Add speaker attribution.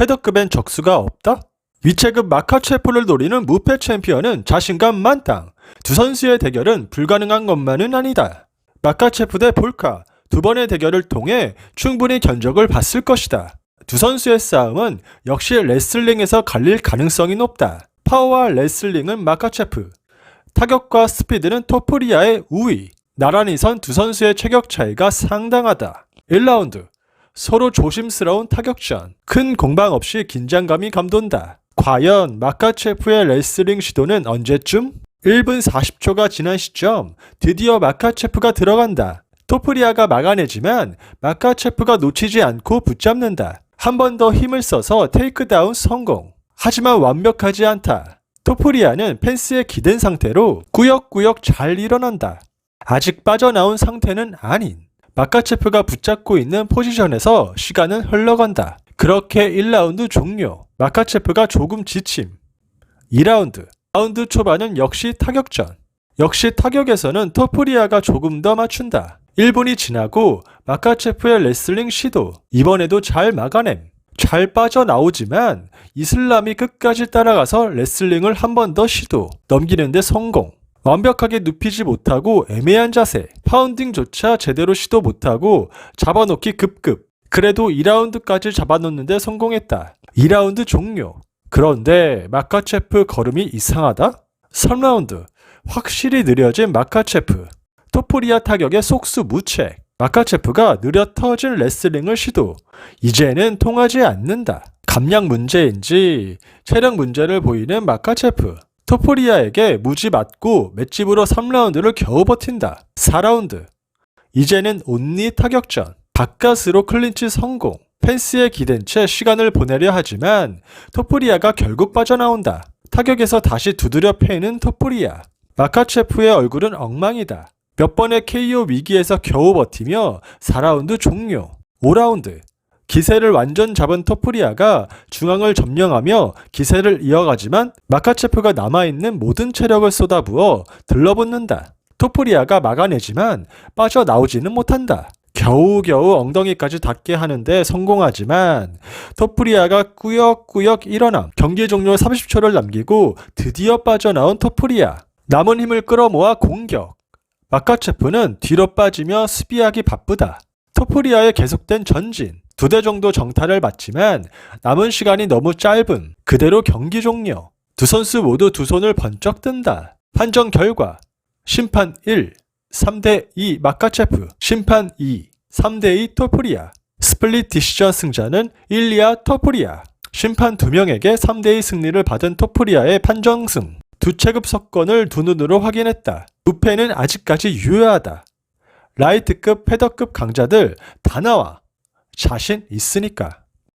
Speaker 1: 패더급엔 적수가 없다? 위체급 마카체프를 노리는 무패 챔피언은 자신감 만땅. 두 선수의 대결은 불가능한 것만은 아니다. 마카체프 대 볼카 두 번의 대결을 통해 충분히 견적을 봤을 것이다. 두 선수의 싸움은 역시 레슬링에서 갈릴 가능성이 높다. 파워와 레슬링은 마카체프, 타격과 스피드는 토프리아의 우위. 나란히 선 두 선수의 체격 차이가 상당하다. 1라운드. 서로 조심스러운 타격전. 큰 공방 없이 긴장감이 감돈다. 과연 마카체프의 레슬링 시도는 언제쯤? 1분 40초가 지난 시점 드디어 마카체프가 들어간다. 토프리아가 막아내지만 마카체프가 놓치지 않고 붙잡는다. 한 번 더 힘을 써서 테이크다운 성공. 하지만 완벽하지 않다. 토프리아는 펜스에 기댄 상태로 꾸역꾸역 잘 일어난다. 아직 빠져나온 상태는 아닌 마카체프가 붙잡고 있는 포지션에서 시간은 흘러간다. 그렇게 1라운드 종료. 마카체프가 조금 지침. 2라운드. 라운드 초반은 역시 타격전. 역시 타격에서는 토프리아가 조금 더 맞춘다. 1분이 지나고 마카체프의 레슬링 시도. 이번에도 잘 막아냄. 잘 빠져나오지만 이슬람이 끝까지 따라가서 레슬링을 한 번 더 시도. 넘기는데 성공. 완벽하게 눕히지 못하고 애매한 자세. 파운딩조차 제대로 시도 못하고 잡아놓기 급급. 그래도 2라운드까지 잡아놓는데 성공했다. 2라운드 종료. 그런데 마카체프 걸음이 이상하다? 3라운드. 확실히 느려진 마카체프. 토프리아 타격의 속수 무책. 마카체프가 느려 터진 레슬링을 시도. 이제는 통하지 않는다. 감량 문제인지 체력 문제를 보이는 마카체프. 토프리아에게 무지 맞고 맷집으로 3라운드를 겨우 버틴다. 4라운드. 이제는 온리 타격전. 바깥으로 클린치 성공. 펜스에 기댄 채 시간을 보내려 하지만 토프리아가 결국 빠져나온다. 타격에서 다시 두드려 패는 토프리아. 마카체프의 얼굴은 엉망이다. 몇 번의 KO 위기에서 겨우 버티며 4라운드 종료. 5라운드. 기세를 완전 잡은 토프리아가 중앙을 점령하며 기세를 이어가지만 마카체프가 남아있는 모든 체력을 쏟아부어 들러붙는다. 토프리아가 막아내지만 빠져나오지는 못한다. 겨우겨우 엉덩이까지 닿게 하는데 성공하지만 토프리아가 꾸역꾸역 일어남 경기 종료 30초를 남기고 드디어 빠져나온 토프리아 남은 힘을 끌어모아 공격 마카체프는 뒤로 빠지며 수비하기 바쁘다 토프리아의 계속된 전진 두 대 정도 정타를 맞지만 남은 시간이 너무 짧음 그대로 경기 종료 두 선수 모두 두 손을 번쩍 든다 판정 결과 심판 1 3대 2 마카체프, 심판 2, 3대 2 토프리아. 스플릿 디시전 승자는 일리아 토프리아. 심판 2명에게 3대 2 승리를 받은 토프리아의 판정승. 두 체급 석권을 두 눈으로 확인했다. 무패는 아직까지 유효하다. 라이트급, 패더급 강자들 다 나와. 자신 있으니까.